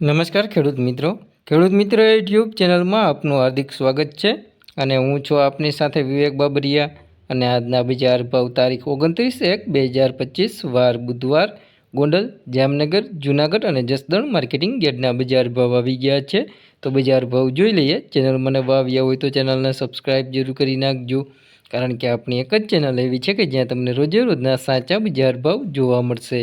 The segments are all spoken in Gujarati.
નમસ્કાર ખેડૂત મિત્રો. ખેડૂત મિત્રો યુટ્યુબ ચેનલમાં આપનું હાર્દિક સ્વાગત છે અને હું છું આપની સાથે વિવેક બાબરિયા અને આજના બજાર ભાવ તારીખ ઓગણત્રીસ એક બે હજાર પચીસ વાર બુધવાર ગોંડલ, જામનગર, જૂનાગઢ અને જસદણ માર્કેટિંગ યાર્ડના બજાર ભાવ આવી ગયા છે. તો બજાર ભાવ જોઈ લઈએ. ચેનલ મને વાવ્યા હોય તો ચેનલને સબસ્ક્રાઈબ જરૂર કરી નાખજો. કારણ કે આપણી એક જ ચેનલ એવી છે કે જ્યાં તમને રોજે રોજના સાચા બજાર ભાવ જોવા મળશે.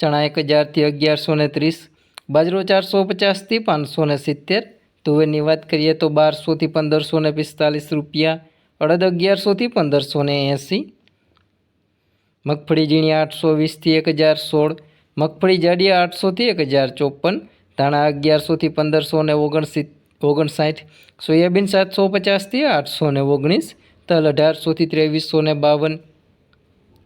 ચણા એક હજારથી અગિયારસો ને ત્રીસ, બાજરો ચારસો પચાસથી પાંચસો ને સિત્તેર, તુવેરની વાત કરીએ તો બારસોથી પંદરસો ને પિસ્તાલીસ રૂપિયા, અડદ અગિયારસોથી પંદરસો ને એંસી, મગફળી ઝીણી આઠસો વીસથી એક હજાર સોળ, મગફળી જાડી આઠસોથી એક હજાર ચોપન, ધાણા અગિયારસોથી પંદરસો ને ઓગણસી, ઓગણસાઠ, સોયાબીન સાતસો પચાસથી આઠસો ને ઓગણીસ, તલ અઢારસોથી ત્રેવીસો ને બાવન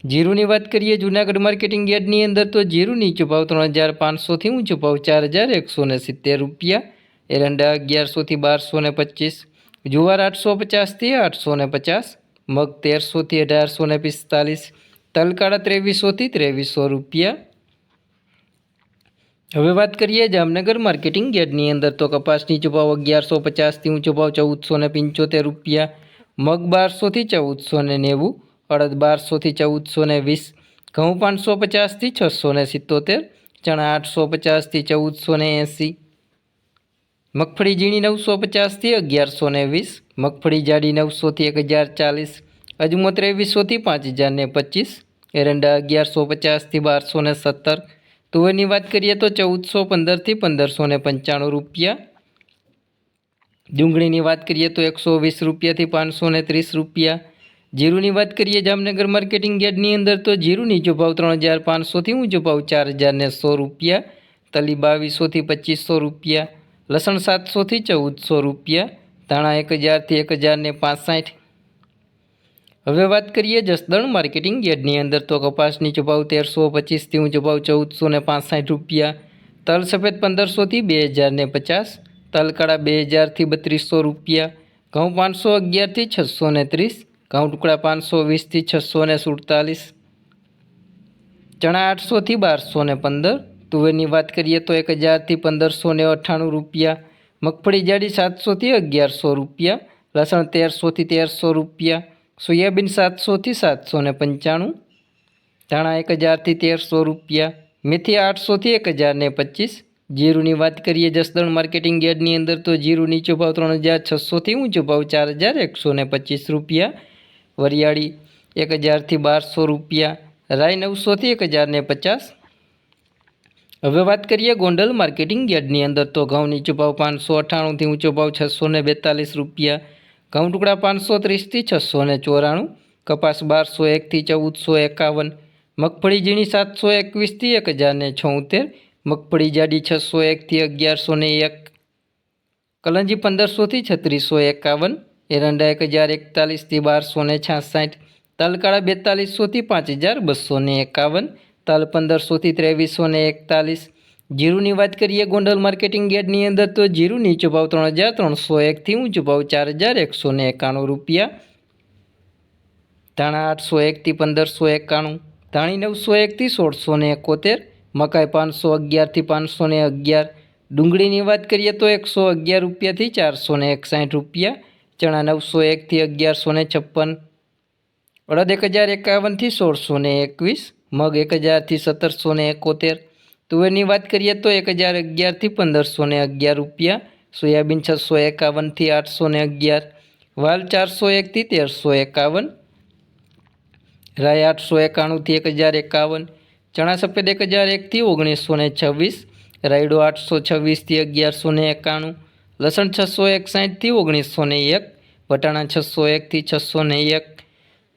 જીરુની વાત કરીએ, જૂનાગઢ માર્કેટિંગ યાર્ડની અંદર તો જીરું નીચો ભાવ ત્રણ હજાર પાંચસોથી ઊંચો ભાવ ચાર હજાર એકસો ને સિત્તેર રૂપિયા. એરંડા અગિયારસોથી બારસો ને પચીસ, જુવાર આઠસો પચાસથી આઠસો ને પચાસ, મગ તેરસોથી અઢારસો ને પિસ્તાલીસ, તલકાળા ત્રેવીસોથી ત્રેવીસો રૂપિયા. હવે વાત કરીએ જામનગર માર્કેટિંગ યાર્ડની અંદર તો કપાસ નીચો ભાવ અગિયારસો પચાસથી ઊંચો ભાવ ચૌદસો ને પંચોતેર રૂપિયા, મગ બારસોથી ચૌદસો ને નેવું અડદ બારસોથી ચૌદસો ને વીસ, ઘઉં પાંચસો પચાસથી છસો ને સિત્તોતેર, ચણા આઠસો પચાસથી ચૌદસો ને એંસી, મગફળી ઝીણી નવસો પચાસથી અગિયારસો ને વીસ, મગફળી જાડી નવસોથી એક હજાર ચાલીસ અજમો ત્રેવીસોથી પાંચ હજાર ને પચીસ, એરંડા અગિયારસો પચાસથી બારસો ને સત્તર, તુવેરની વાત કરીએ તો ચૌદસો પંદરથી પંદરસો ને પંચાણું રૂપિયા, ડુંગળીની વાત કરીએ તો એકસો વીસ રૂપિયાથી પાંચસો ને ત્રીસ રૂપિયા જીરુની વાત કરીએ જામનગર માર્કેટિંગ યાર્ડની અંદર, તો જીરું નીચો ત્રણ હજાર પાંચસોથી ઊંચો ભાવ ચાર હજારને સો રૂપિયા, તલી બાવીસોથી પચીસો રૂપિયા, લસણ સાતસોથી ચૌદસો રૂપિયા, ધાણા એક હજારથી એક હજારને પાંચસાઠ હવે વાત કરીએ જસદણ માર્કેટિંગ યાર્ડની અંદર, તો કપાસ નીચો તેરસો, પચીસથી ઊંચો ભાવ ચૌદસો ને પાંસઠ રૂપિયા, તલ સફેદ પંદરસોથી બે હજારને પચાસ તલકાળા બે હજારથી બત્રીસો રૂપિયા, ઘઉં પાંચસો અગિયારથી છસો ને ત્રીસ ઘઉં ટુકડા પાંચસો, વીસથી છસો ને સુડતાલીસ, ચણા આઠસોથી બારસો ને પંદર. તુવેરની વાત કરીએ તો એક હજારથી પંદરસો ને અઠ્ઠાણું રૂપિયા. મગફળી જાડી સાતસોથી અગિયારસો રૂપિયા. લસણ તેરસોથી તેરસો રૂપિયા. સોયાબીન સાતસોથી સાતસો ને પંચાણું. ધાણા એક હજારથી તેરસો રૂપિયા. મેથી આઠસોથી એક હજાર ને પચીસ. જીરુની વાત કરીએ જસદણ માર્કેટિંગ યાર્ડની અંદર તો જીરું નીચો ભાવ ત્રણ હજાર છસોથી ઊંચો ભાવ ચાર હજાર એકસો ને પચીસ રૂપિયા. વરિયાળી એક હજારથી બારસો રૂપિયા રાય નવસોથી એક હજારને પચાસ. હવે વાત કરીએ ગોંડલ માર્કેટિંગ યાર્ડની અંદર, તો ઘઉં નીચો પાંચસો અઠ્ઠાણુંથી ઊંચો ભાવ છસો ને બેતાલીસ રૂપિયા, ઘઉં ટુકડા પાંચસો ત્રીસથી છસો ને ચોરાણું, કપાસ બારસો એકથી ચૌદસો એકાવન, મગફળી ઝીણી સાતસો એકવીસથી એક હજાર ને છોતેર, મગફળી જાડી છસો એકથી અગિયારસો ને એક, કલંજી પંદરસોથી છત્રીસો એકાવન એરંડા એક હજાર એકતાલીસથી બારસો ને છાસઠ, તલકાળા બેતાલીસોથી પાંચ હજાર બસો ને એકાવન, તલ પંદરસોથી ત્રેવીસો ને એકતાલીસ. જીરુની વાત કરીએ ગોંડલ માર્કેટિંગ યાર્ડની અંદર તો જીરુ નીચો ભાવ ત્રણ હજાર ત્રણસો એકથી ઊંચો ભાવ ચાર હજાર એકસો ને એકાણું રૂપિયા. ધાણા આઠસો એકથી પંદરસો એકાણું, ધાણી નવસો એકથી સોળસો ને એકોતેર, મકાઈ પાંચસો અગિયારથી પાંચસો ને અગિયાર. ડુંગળીની વાત કરીએ તો એકસો અગિયાર રૂપિયાથી ચારસો ને એકસાઠ રૂપિયા. ચણા નવસો એકથી અગિયારસો ને છપ્પન. અડદ એક હજાર એકાવનથી સોળસો ને એકવીસ. મગ એક હજારથી સત્તરસો ને એકોતેર. તુવેરની વાત કરીએ તો એક હજાર અગિયારથી પંદરસો ને અગિયાર રૂપિયા. સોયાબીન છસો એકાવનથી આઠસો ને અગિયાર. વાલ ચારસો એકથી તેરસો એકાવન. રાય આઠસો એકાણુંથી એક હજાર એકાવન. ચણા સફેદ એક હજાર એકથી ઓગણીસો ને છવ્વીસ. રાયડો આઠસો છવ્વીસથી અગિયારસો ને એકાણું. લસણ છસો એકસાઠથી ઓગણીસો ને એક, વટાણા છસો એકથી છસો ને એક.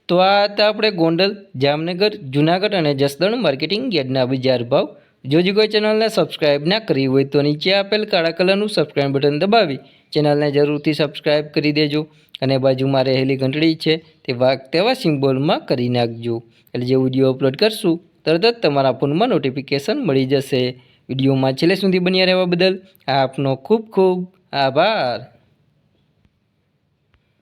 તો આ હતા આપણે ગોંડલ, જામનગર, જુનાગઢ અને જસદણ માર્કેટિંગ યાર્ડના બજાર ભાવ. જો હજી કોઈ ચેનલને સબસ્ક્રાઇબ ના કરી હોય તો નીચે આપેલ કાળા કલરનું સબસ્ક્રાઇબ બટન દબાવી, ચેનલને જરૂરથી સબસ્ક્રાઇબ કરી દેજો અને બાજુમાં રહેલી ઘંટડી છે તે વાઘ તેવા સિમ્બોલમાં કરી નાખજો. એટલે જે વીડિયો અપલોડ કરશું, તરત જ તમારા ફોનમાં નોટિફિકેશન મળી જશે. વિડીયોમાં છેલ્લે સુધી બન્યા રહેવા બદલ આપનો ખૂબ ખૂબ how about